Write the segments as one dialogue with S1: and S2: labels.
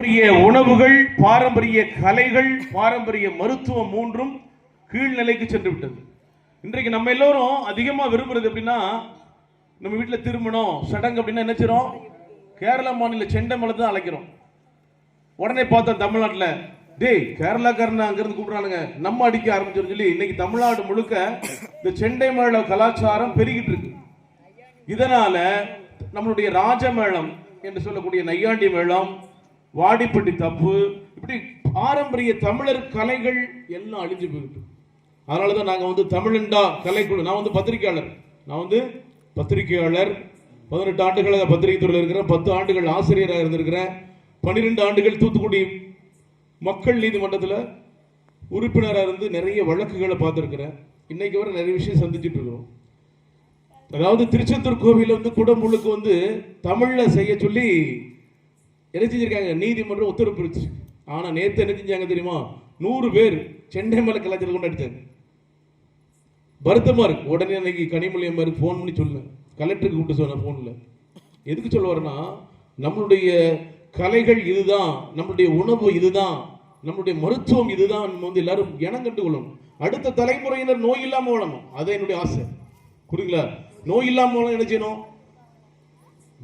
S1: பாரம்பரிய உணவுகள் பாரம்பரிய கலைகள் பாரம்பரிய மருத்துவம் மூன்றும் கீழ்நிலைக்கு சென்று விட்டது இன்றைக்கு நம்ம எல்லோரும் அதிகமா விரும்புறது எப்படின்னா நம்ம வீட்டில் திருமணம் சடங்கு அப்படின்னா என்ன கேரள மாநில செண்டமலை தான் அழைக்கிறோம். உடனே பார்த்தோம் தமிழ்நாட்டில் டேய் கேரளாக்காரன் அங்கிருந்து கூப்பிடுறானுங்க. நம்ம அடிக்க ஆரம்பிச்சோம்னு சொல்லி இன்னைக்கு தமிழ்நாடு முழுக்க இந்த செண்டை மேள கலாச்சாரம் பெருகிட்டு இருக்கு. இதனால நம்மளுடைய ராஜமேளம் என்று சொல்லக்கூடிய நையாண்டி மேளம் வாடிப்பட்டி தப்பு இப்படி பாரம்பரிய தமிழர் கலைகள் எல்லாம் அழிஞ்சு போயிட்டு. அதனால தான் நாங்கள் வந்து தமிழண்டா கலைக்குழு. நான் வந்து பத்திரிகையாளர். நான் வந்து பத்திரிகையாளர். பதினெட்டு ஆண்டுகளாக பத்திரிகை துறையில் இருக்கிறேன். பத்து ஆண்டுகள் ஆசிரியராக இருந்திருக்கிறேன். பன்னிரெண்டு ஆண்டுகள் தூத்துக்குடி மக்கள் நீதிமன்றத்தில் உறுப்பினராக இருந்து நிறைய வழக்குகளை பார்த்துருக்கிறேன். இன்னைக்கு வரை நிறைய விஷயம் சந்திச்சுட்டு இருக்கிறோம். அதாவது திருச்செந்தூர் கோவிலில் வந்து குடமுழுக்கு வந்து தமிழில் செய்ய சொல்லி என்ன செஞ்சுருக்காங்க? நீதிமன்றம் உத்தரவு ஆனால் நேற்று என்ன செஞ்சாங்க தெரியுமா? நூறு பேர் சென்னை மலை கலாச்சாரம் கொண்டாடிட்டாங்க. வருத்தமாக இருக்கு. உடனே அன்னைக்கு கனிமொழி அம்மாருக்கு ஃபோன் பண்ணி சொல்லுங்க. கலெக்டருக்கு கூப்பிட்டு சொன்னேன் ஃபோனில் எதுக்கு சொல்ல வரேன்னா நம்மளுடைய கலைகள் இதுதான். நம்மளுடைய உணவு இதுதான். நம்மளுடைய மருத்துவம் இதுதான். நம்ம வந்து எல்லாரும் இனம் கண்டு கொள்ளணும். அடுத்த தலைமுறையினர் நோய் இல்லாமல் வாழணும். அதுதான் என்னுடைய ஆசை. புரியுங்களா நோய் இல்லாமல் என்ன செய்யணும்?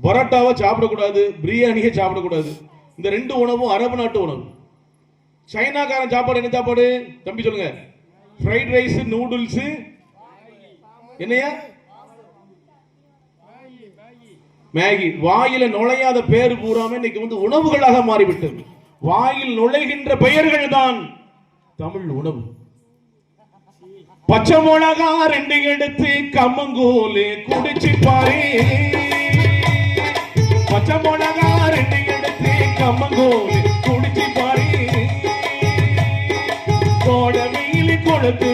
S1: பரோட்டாவை சாப்பிடக்கூடாது பிரியாணியை சாப்பிடக்கூடாது. இந்த ரெண்டு உணவும் அரபு நாட்டு உணவு. சைனாக்காரன் சாப்பாடு என்ன சாப்பாடு? தம்பி சொல்லுங்க. ஃப்ரைட் ரைஸ் நூடுல்ஸ் என்னையா? மேகி. வாயில நுழையாத பேர் பூராம இன்னைக்கு வந்து உணவுகளாக மாறிவிட்டது. வாயில் நுழைகின்ற பெயர்கள் தான் தமிழ் உணவு. பச்சை மிளகா ரெண்டு எடுத்து கம்மங்கூலு குடிச்சு பாரு பச்சை மிளகா ரெண்டு எடுத்து கம்மங்கூலு குடிச்சு பாரு. கோடமையில் கொடுத்து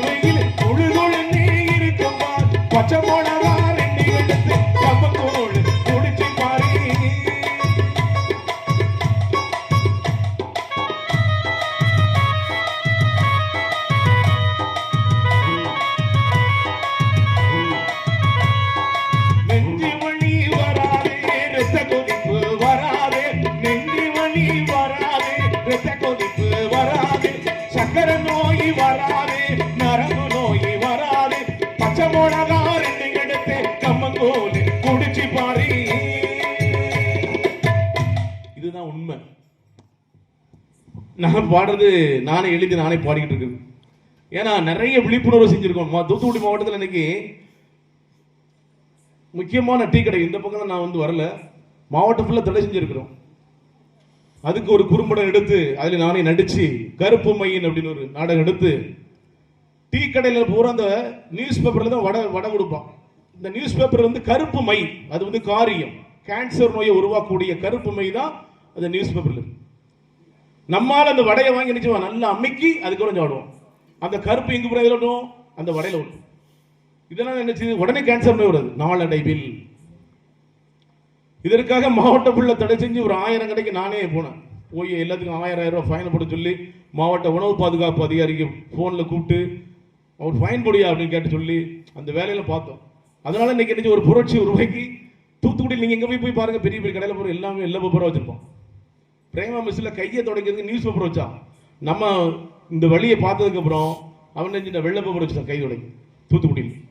S1: நான் பாடுறது நானே எழுதி நானே பாடிக்கிட்டு இருக்குது. ஏன்னா நிறைய விழிப்புணர்வு செஞ்சுருக்கோம். மா- தூத்துக்குடி மாவட்டத்தில் இன்னைக்கு முக்கியமான டீ கடை இந்த பக்கம் நான் வந்து வரல. மாவட்டம் ஃபுல்லாக தடை செஞ்சுருக்கிறோம். அதுக்கு ஒரு குறும்படம் எடுத்து அதில் நானே நடித்து கருப்பு மையன் அப்படின்னு ஒரு நாடகம் எடுத்து டீ கடையில் பூரா அந்த நியூஸ் பேப்பரில் தான் வடை வடை கொடுப்பான். இந்த நியூஸ் பேப்பர் வந்து கருப்பு மை அது வந்து காரியம். கேன்சர் நோயை உருவாக்கக்கூடிய கருப்பு மை தான் அந்த நியூஸ் பேப்பரில் இருக்குது நம்மால் அந்த வடையை வாங்கி நினைச்சுவான் நல்லா அம்மிக்கி அதுக்கப்புறம் சாப்பிடுவோம். அந்த கருப்பு எங்க போய் விடட்டும் அந்த வடையில் விடும் இதெல்லாம் நினைச்சு உடனே கேன்சர் நோய் வருது. நாளடைவில். இதற்காக மாவட்ட ஃபுல்லாக தடை செஞ்சு ஒரு ஆயிரம் கடைக்கு நானே போனேன். போய் எல்லாத்துக்கும் ஆயிரம் ஆயிரம் ரூபாய் ஃபைன் போட சொல்லி மாவட்ட உணவு பாதுகாப்பு அதிகாரிக்கு ஃபோனில் கூப்பிட்டு அவர் ஃபைன் போடியா அப்படின்னு கேட்டு சொல்லி அந்த வேலையில் பார்த்தோம். அதனால இன்னைக்கு நினைச்சு ஒரு புரட்சி ரூபாய்க்கு தூத்துக்குடி நீங்கள் இங்கே போய் போய் பாருங்கள் பெரிய பெரிய கடையில் போகிற எல்லாமே எல்லா பேப்பரும் வச்சுருப்போம். பிரேமா மிஸ்ல கையை தொடக்கிறதுக்கு நியூஸ் பேப்பர் வச்சான் நம்ம இந்த வழியை பார்த்ததுக்கப்புறம் அவன் நெஞ்சு இந்த வெள்ளை பேப்பர் வச்சான் கை தொடங்கி. தூத்துக்குடியில்.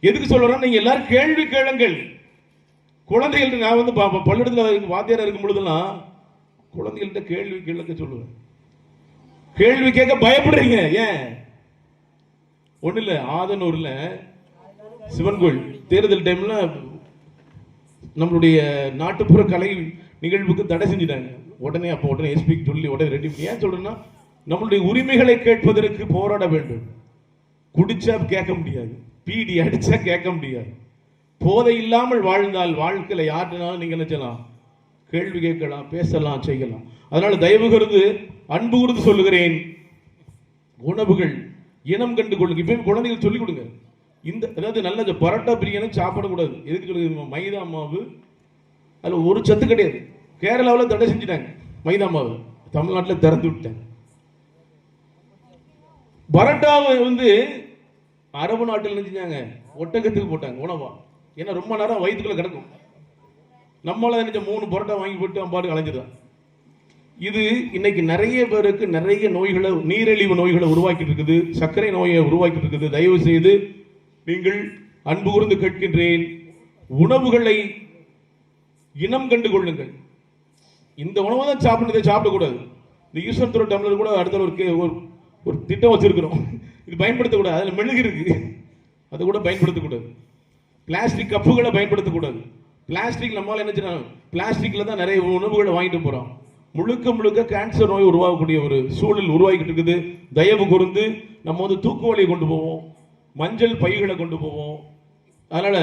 S1: எதுக்கு சொல்றேன் நீங்கள் எல்லாரும் கேள்வி கேளுங்கள். குழந்தைகள் நான் வந்து ப- வாத்தியாராக இருக்கும் பொழுதெல்லாம் குழந்தைகள்கிட்ட கேள்வி கேளுங்க சொல்லுவேன். கேள்வி கேட்க பயப்படுறீங்க ஏன்? ஒன்றும் இல்லை ஆதனூரில் சிவன் கோயில். தேர்தல் டைமில் நம்மளுடைய நாட்டுப்புற கலை நிகழ்வுக்கு தடை செஞ்சுட்டாங்க. உடனே அப்போ உடனே எஸ்பிக்கு சொல்லி உடனே ரெடி பண்ணி ஏன் சொல்றேன்னா நம்மளுடைய உரிமைகளை கேட்பதற்கு போராட வேண்டும். குடிச்சா கேட்க முடியாது. பீடி அடிச்சா கேட்க முடியாது. போதை இல்லாமல் வாழ்ந்தால் வாழ்க்கையில் யாருனாலும் நீங்க நினைச்சலாம் கேள்வி கேட்கலாம் பேசலாம் செய்யலாம். அதனால தயவு கருது அன்பு கூர்ந்து சொல்லுகிறேன். உணவுகள் இனம் கண்டு கொள்ளுங்க. இப்பயும் குழந்தைகள் சொல்லிக் கொடுங்க. இந்த அதாவது நல்ல இந்த பரோட்டா பிரியாணி சாப்பிடக்கூடாது. எதுக்கு சொல்லுங்க மைதா மாவு அதில் ஒரு சத்து கிடையாது. கேரளாவில் தடை செஞ்சுட்டாங்க. மைதா மாவு தமிழ்நாட்டில் திறந்து விட்டாங்க. பரோட்டாவை வந்து அரபு நாட்டில் என்ன செஞ்சாங்க ஒட்டகத்துக்கு போட்டாங்க உணவா. ஏன்னா ரொம்ப நேரம் வயிற்றுக்குள்ள கிடக்கும். நம்மளால் நினைச்ச மூணு பரோட்டா வாங்கி போட்டு அம்பாடு பாட்டு அலைஞ்சிருந்தான் இது இன்னைக்கு நிறைய பேருக்கு நிறைய நோய்களை நீரிழிவு நோய்களை உருவாக்கிட்டு இருக்குது. சர்க்கரை நோயை உருவாக்கிட்டு இருக்குது. தயவு செய்து நீங்கள் அன்பு கூர்ந்து கேட்கின்றேன். உணவுகளை இனம் கண்டு கொள்ளுங்கள். இந்த உணவை தான் சாப்பிடணும் இதை சாப்பிடக்கூடாது. இந்த ஈஸ்வரன் துறை டம்ளர் கூட அடுத்த ஒரு ஒரு ஒரு திட்டம் வச்சிருக்கிறோம். இது பயன்படுத்தக்கூடாது அதில் மெழுகு இருக்கு. அதை கூட பயன்படுத்தக்கூடாது. பிளாஸ்டிக் கப்புகளை பயன்படுத்தக்கூடாது. பிளாஸ்டிக் நம்மளால் என்ன செய்யணும்? பிளாஸ்டிக்கில் தான் நிறைய உணவுகளை வாங்கிட்டு போகிறோம் முழுக்க முழுக்க கேன்சர் நோய் உருவாகக்கூடிய ஒரு சூழல் உருவாகிட்டு இருக்குது. தயவு கூர்ந்து நம்ம வந்து தூக்குவலியை கொண்டு போவோம். மஞ்சள் பைகளை கொண்டு போவோம். அதனால்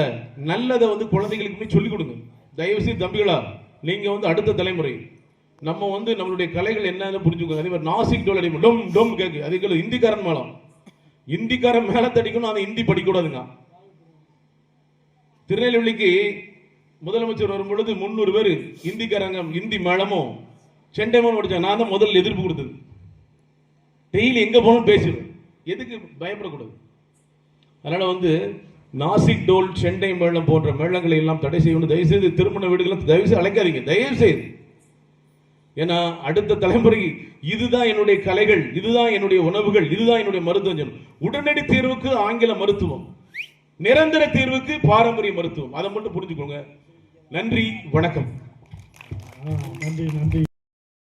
S1: நல்லதை வந்து குழந்தைகளுக்குமே சொல்லிக் கொடுங்க. தயவுசெய்து தம்பிகளா நீங்கள் வந்து அடுத்த தலைமுறை. நம்ம வந்து நம்மளுடைய கலைகள் என்னன்னு புரிஞ்சுக்கோங்க. அதே மாதிரி நாசிக் டோல் அடிமை டொம் டொம் கேக்கு. அதுக்கு இந்திக்காரன் மேளம். இந்திக்காரன் மேளத்தை அடிக்கணும் அதை இந்தி படிக்கக்கூடாதுங்க திருநெல்வேலிக்கு முதலமைச்சர் வரும் பொழுது முந்நூறு பேர் இந்திக்காரங்க இந்தி மேளமும் செண்டைமோன் படித்தேன் நான் தான் முதல்ல எதிர்ப்பு கொடுத்தது. டெய்லி எங்கே போனாலும் பேசுவேன் எதுக்கு பயப்படக்கூடாது? அதனால் வந்து நாசிக் டோல் செண்டை மேளம் போன்ற மேளங்களை எல்லாம் தடை செய்யணும். தயவு செய்து திருமண வீடுகளை தயவு செய்து அழைக்காதீங்க தயவு செய்து ஏன்னா அடுத்த தலைமுறை இதுதான் என்னுடைய கலைகள் இதுதான் என்னுடைய உணவுகள் இதுதான் என்னுடைய மருத்துவம். உடனடி தீர்வுக்கு ஆங்கில மருத்துவம். நிரந்தர தீர்வுக்கு பாரம்பரிய மருத்துவம். அதை மட்டும் புரிஞ்சுக்கோங்க. நன்றி வணக்கம்.
S2: நன்றி நன்றி.